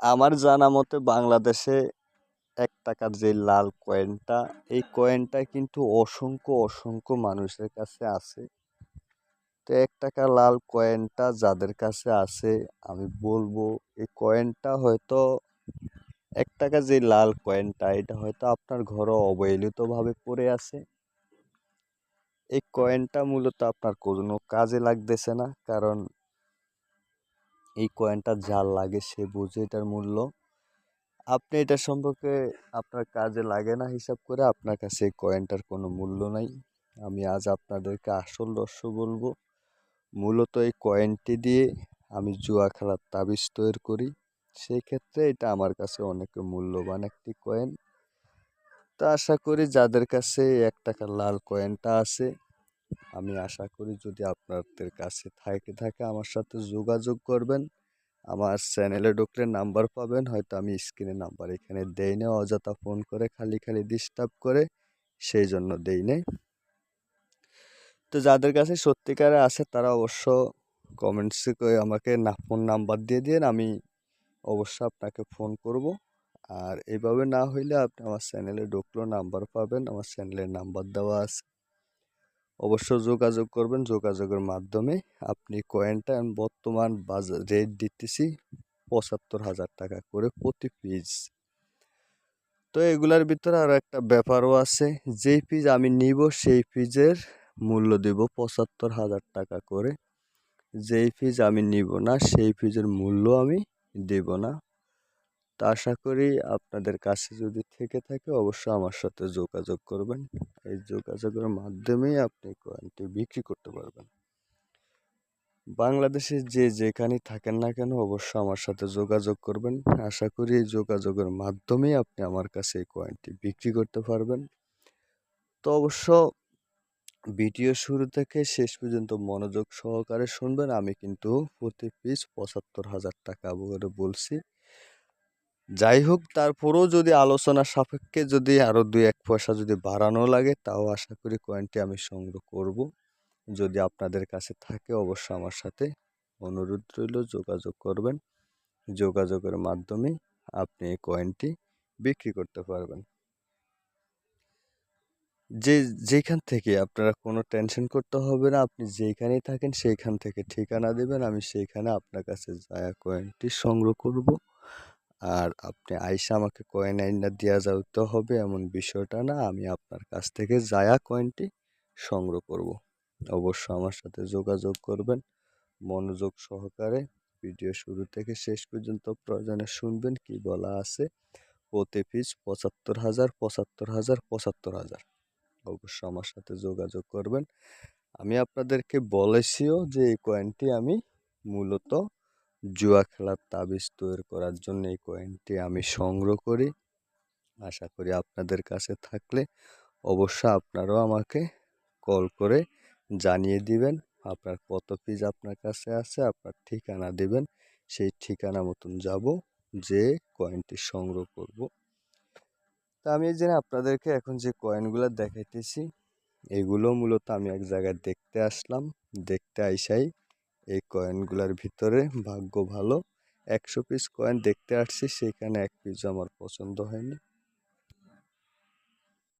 আমার জানা মতে বাংলাদেশে এক টাকার যে লাল কয়েনটা, এই কয়েনটা কিন্তু অসংখ্য অসংখ্য মানুষের কাছে আছে। তো এক টাকা লাল কয়েনটা যাদের কাছে আছে, আমি বলব এই কয়েনটা হয়তো এক টাকা যে লাল কয়েনটা, এটা হয়তো আপনার ঘরে অবহেলিতভাবে পড়ে আছে। এই কয়েনটা মূলত আপনার কোনো কাজে লাগতেছে না, কারণ এই কয়েনটা যার লাগে সে বুঝে এটার মূল্য। আপনি এটা সম্পর্কে আপনার কাজে লাগে না হিসাব করে আপনার কাছে এই কয়েনটার কোনো মূল্য নাই। আমি আজ আপনাদেরকে আসল রহস্য বলব। মূলত এই কয়েনটি দিয়ে আমি জুয়া খেলার তাবিজ তৈরি করি। সেই ক্ষেত্রে এটা আমার কাছে অনেক মূল্যবান একটি কয়েন তা আশা করি যাদের কাছে এক টাকার লাল কয়েনটা আছে আমি আশা করি যদি আপনাদের কাছে থাকে থাকে আমার সাথে যোগাযোগ করবেন। আমার চ্যানেলে ঢুকলে নাম্বার পাবেন। হয়তো আমি স্ক্রিনে নাম্বার এখানে দেই না অযথা ফোন করে খালি খালি ডিস্টার্ব করে সেই জন্য দেই নাই। তো যাদের কাছে সত্যিকারে আছে তারা অবশ্য কমেন্টসে করে আমাকে না ফোন নাম্বার দিয়ে দিন আমি অবশ্য আপনাকে ফোন করব। আর এইভাবে না হইলে আপনি আমার চ্যানেলে ঢুকলেও নাম্বার পাবেন। আমার চ্যানেলের নাম্বার দেওয়া আছে। অবশ্য যোগাযোগ করবেন। যোগাযোগের মাধ্যমে আপনি কয়েনটা বর্তমান বাজার রেট দিতেছি পঁচাত্তর হাজার টাকা করে প্রতি পিস তো এগুলার ভিতরে আরও একটা ব্যাপারও আছে, যেই পিস আমি নিব সেই পিজের মূল্য দেব পঁচাত্তর হাজার টাকা করে। যেই ফিজ আমি নিব না সেই ফিজের মূল্য আমি দেব না। তা আশা করি আপনাদের কাছে যদি থেকে থাকে অবশ্যই আমার সাথে যোগাযোগ করবেন। এই যোগাযোগের মাধ্যমেই আপনি কয়েনটি বিক্রি করতে পারবেন। বাংলাদেশে যে যেখানে থাকেন না কেন অবশ্যই আমার সাথে যোগাযোগ করবেন। আশা করি এই যোগাযোগের মাধ্যমেই আপনি আমার কাছে এই কয়েনটি বিক্রি করতে পারবেন। তো অবশ্য ভিডিও শুরু থেকে শেষ পর্যন্ত মনোযোগ সহকারে শুনবেন। আমি কিন্তু প্রতি পিস পঁচাত্তর হাজার টাকা করে বলছি। যাই হোক তারপরেও যদি আলোচনা সাপেক্ষে যদি আরও দুই এক পয়সা যদি বাড়ানো লাগে, তাও আশা করি কয়েনটি আমি সংগ্রহ করব। যদি আপনাদের কাছে থাকে, অবশ্য আমার সাথে অনুরোধ রইল, যোগাযোগ করবেন। যোগাযোগের মাধ্যমে আপনি এই কয়েনটি বিক্রি করতে পারবেন। যে, যেখান থেকে আপনারা কোনো টেনশন করতে হবে না, আপনি যেইখানেই থাকেন, সেইখান থেকে ঠিকানা দেবেন। আমি সেইখানে আপনার কাছে যায়া কয়েনটি সংগ্রহ করব। আর আপনি আইসা আমাকে কয়েন আইনা দেওয়া যাইতে হবে এমন বিষয়টা না, আমি আপনার কাছ থেকে যায়া কয়েনটি সংগ্রহ করব। অবশ্য আমার সাথে যোগাযোগ করবেন, মনোযোগ সহকারে ভিডিও শুরু থেকে শেষ পর্যন্ত প্রয়োজনে শুনবেন কি বলা আছে। প্রতি পিস পঁচাত্তর হাজার পঁচাত্তর হাজার পঁচাত্তর হাজার। অবশ্য আমার সাথে যোগাযোগ করবেন। আমি আপনাদেরকে বলেছিও যে এই কয়েনটি আমি মূলত জুয়া খেলার তাবিজ তৈরি করার জন্য এই কয়েনটি আমি সংগ্রহ করি। আশা করি আপনাদের কাছে থাকলে অবশ্য আপনারাও আমাকে কল করে জানিয়ে দিবেন। আপনার কত পিস আপনার কাছে আছে, আপনার ঠিকানা দিবেন। সেই ঠিকানা মতন যাব যে কয়েনটি সংগ্রহ করব। তা আমি এই যে আপনাদেরকে এখন যে কয়েনগুলো দেখাইতেছি, এগুলো মূলত আমি এক জায়গায় দেখতে আসলাম। দেখতে আইসাই এই কয়েনগুলোর ভিতরে ভাগ্য ভালো। একশো পিস কয়েন দেখতে আসছি, সেখানে এক পিস আমার পছন্দ হয়নি।